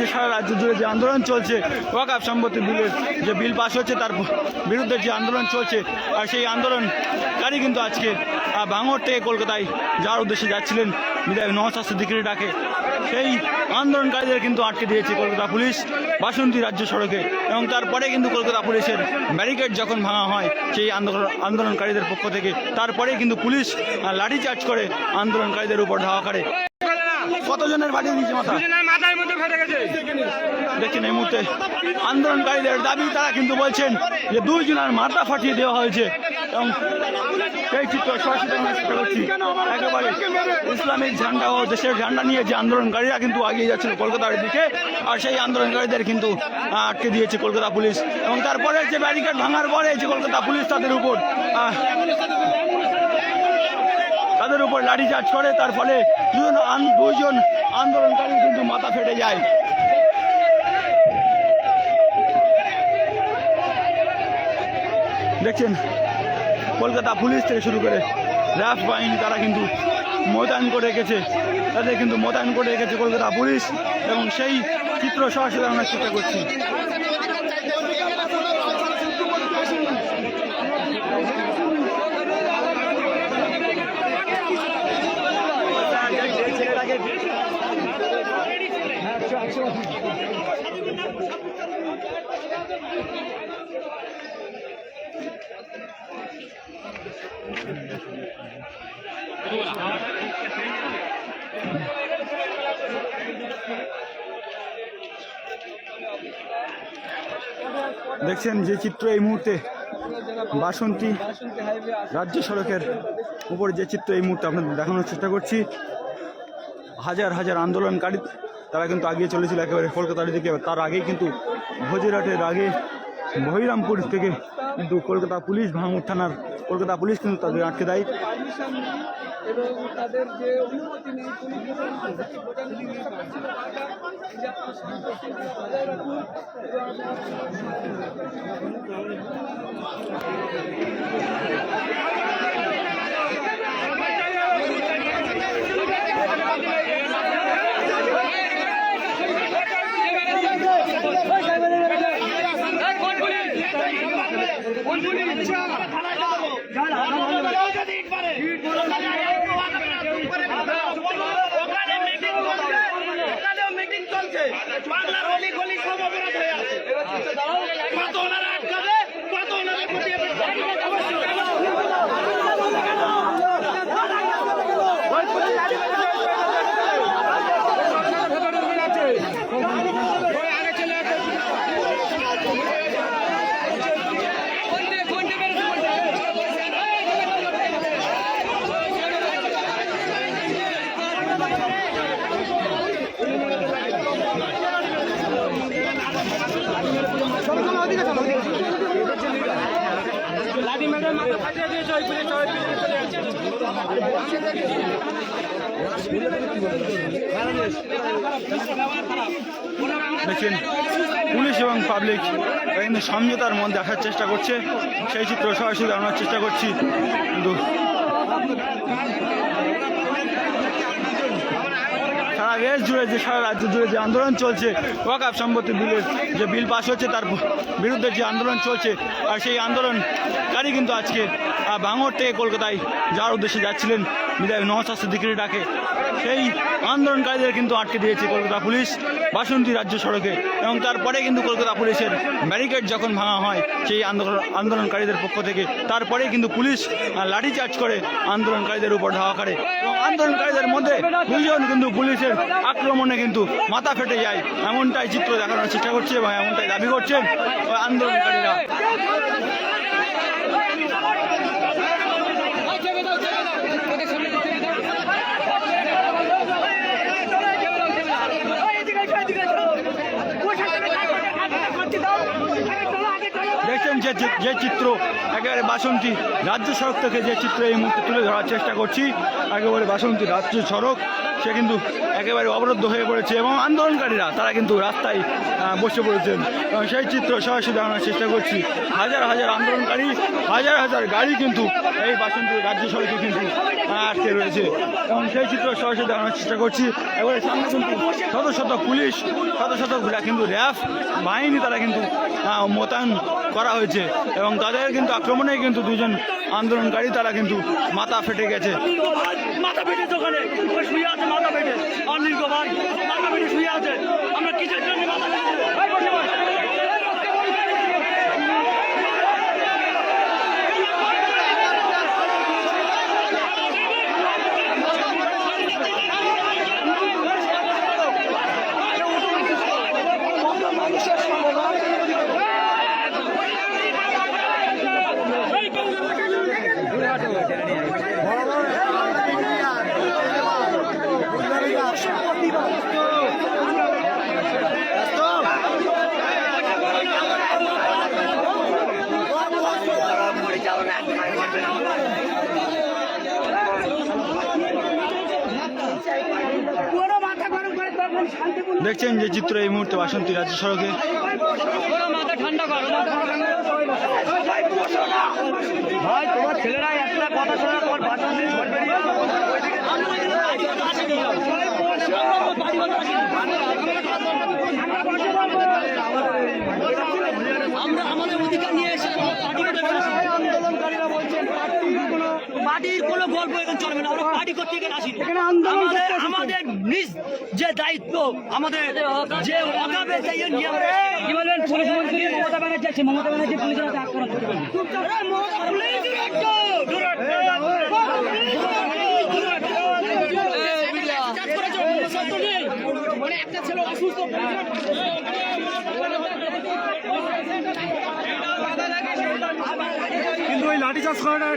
যে সারা রাজ্য জুড়ে যে আন্দোলন চলছে ওয়াকাপ সম্পত্তি বিলের যে বিল পাস হচ্ছে তার বিরুদ্ধে যে আন্দোলন চলছে, আর সেই আন্দোলনকারী কিন্তু আজকে ভাঙড় থেকে কলকাতায় যাওয়ার উদ্দেশ্যে যাচ্ছিলেন বিধায়ক নওসাদ সিদ্দিকির ডাকে সেই আন্দোলনকারীদের কিন্তু আটকে দিয়েছে কলকাতা পুলিশ, বাসন্তী রাজ্য সড়কে। এবং তারপরে কিন্তু কলকাতা পুলিশের ব্যারিকেড যখন ভাঙা হয়, সেই আন্দোলন, আন্দোলনকারীদের পক্ষ থেকে, তারপরে কিন্তু পুলিশ লাঠিচার্জ করে আন্দোলনকারীদের উপর ধাওয়া করে। কতজনের বাড়ি দিয়েছে মাথা দুজনের মাথার মধ্যে ফেটে গেছে দেখছেন এই মুহূর্তে আন্দোলনকারীদের দাবি, তারা কিন্তু বলছেন যে দুইজনের মাথা ফাটিয়ে দেওয়া হয়েছে। এবং সেই চিত্র সরাসরি একেবারে ইসলামিক ঝান্ডা ও দেশের ঝান্ডা নিয়ে যে আন্দোলনকারীরা কিন্তু আগিয়ে যাচ্ছিল কলকাতার দিকে, আর সেই আন্দোলনকারীদের কিন্তু আটকে দিয়েছে কলকাতা পুলিশ। এবং তারপরে যে ব্যারিকেড ভাঙার পরে যে কলকাতা পুলিশ তাদের উপর তাদের উপর লাঠিচার্জ করে, তার ফলে দুজন দুইজন আন্দোলনকারী কিন্তু মাথা ফেটে যায়। দেখছেন? কলকাতা পুলিশ থেকে শুরু করে র্যাব বাহিনী তারা কিন্তু মোতায়েন করে রেখেছে। তাদের কিন্তু মোতায়েন করে রেখেছে কলকাতা পুলিশ এবং সেই চিত্র সরাসরি আমরা চেষ্টা করছি। দেখছেন যে চিত্র এই মুহূর্তে বাসন্তী রাজ্য সড়কের উপর যে চিত্র এই মুহূর্তে আপনাদের দেখানোর চেষ্টা করছি। হাজার হাজার আন্দোলনকারী তারা কিন্তু আগিয়ে চলেছিল একেবারে কলকাতার দিকে তার আগেই কিন্তু ভোজেরহাটের আগে বহিরামপুর থেকে কিন্তু কলকাতা পুলিশ, ভাঙড় থানার কলকাতা পুলিশ কিন্তু তাদের আটকে দেয়। এবং তাদের যে অনুমতি নেই পুলিশ মিটিং বাংলার অলি গলি সব অপরাধ হয়ে আছে। দেখছেন, পুলিশ এবং পাবলিক কিন্তু সমঝোতার মধ্যে আসার চেষ্টা করছে। সেই চিত্র সরাসরি জানানোর চেষ্টা করছি। কিন্তু সারা দেশ জুড়ে যে, সারা রাজ্য জুড়ে যে আন্দোলন চলছে ওয়াকাপ সম্পত্তি বিলের যে বিল পাস হচ্ছে, তার বিরুদ্ধে যে আন্দোলন চলছে, আর সেই আন্দোলনকারী কিন্তু আজকে ভাঙড় থেকে কলকাতায় যাওয়ার উদ্দেশ্যে যাচ্ছিলেন বিধায়ক নওসাদ সিদ্দিকির ডাকে। সেই আন্দোলনকারীদের কিন্তু আটকে দিয়েছে কলকাতা পুলিশ, বাসন্তী রাজ্য সড়কে এবং তারপরে কিন্তু কলকাতা পুলিশের ব্যারিকেড যখন ভাঙা হয়, সেই আন্দোলন, আন্দোলনকারীদের পক্ষ থেকে, তারপরে কিন্তু পুলিশ লাঠিচার্জ করে আন্দোলনকারীদের উপর ধাওয়া করে। এবং আন্দোলনকারীদের মধ্যে দুজন কিন্তু পুলিশের আক্রমণে কিন্তু মাথা ফেটে যায়, এমনটাই চিত্র দেখানোর চেষ্টা করছে এবং এমনটাই দাবি করছেন আন্দোলনকারীরা। দেখছেন যে যে- চিত্র, একেবারে বাসন্তী রাজ্য সড়ক থেকে যে চিত্র এই মুহূর্তে তুলে ধরার চেষ্টা করছি, একেবারে বাসন্তী রাজ্য সড়ক, সে কিন্তু একেবারে অবরুদ্ধ হয়ে পড়েছে এবং আন্দোলনকারীরা, তারা কিন্তু রাস্তায় বসে পড়েছেন এবং সেই চিত্র সরাসরি দেখানোর চেষ্টা করছি। হাজার হাজার আন্দোলনকারী, হাজার হাজার গাড়ি কিন্তু এই বাসন্তী রাজ্য সড়কে কিন্তু আটকে রয়েছে। এবং সেই চিত্র সরাসরি দেখানোর চেষ্টা করছি। এবারে সামনে কিন্তু শত শত পুলিশ, শত শত কিন্তু র্যাফ, বাহিনী তারা কিন্তু মোতায়েন করা হয়েছে। এবং তাদের কিন্তু আক্রমণে কিন্তু দুজন আন্দোলনকারী, তারা কিন্তু মাথা ফেটে গেছে। মাথা ফেটে ওখানে। শুয়ে আছে, মাথা ফেটে। অনিল ভাই মাথা ফেটে শুয়ে আছে। আমরা কিসের জন্য মাথা পেটে দেখছেন যে চিত্র এই মুহূর্তে বাসন্তী রাজ্য সড়কে। ভাই তোমার ছেলেরা একটা কথা শোনা তোমার আমরা আমাদের অধিকার নিয়ে এসে আন্দোলনকারীরা বলছেন পার্টির কোনো গল্প এখানে চলবে না। আমরা পার্টি করতে এখানে আসিনি আমাদের নিজ যে দায়িত্ব আমাদের যে অগাবে যে ইয়ে নিয়ে আমরা এসেছি। কি বলবেন? পুলিশ মন্ত্রী মমতা ব্যানার্জি আছে মমতা ব্যানার্জি পুলিশের হাতে আক্রমণ মানে একটা ছেলে অসুস্থ কিন্তু ওই লাঠিচার্জ করাটা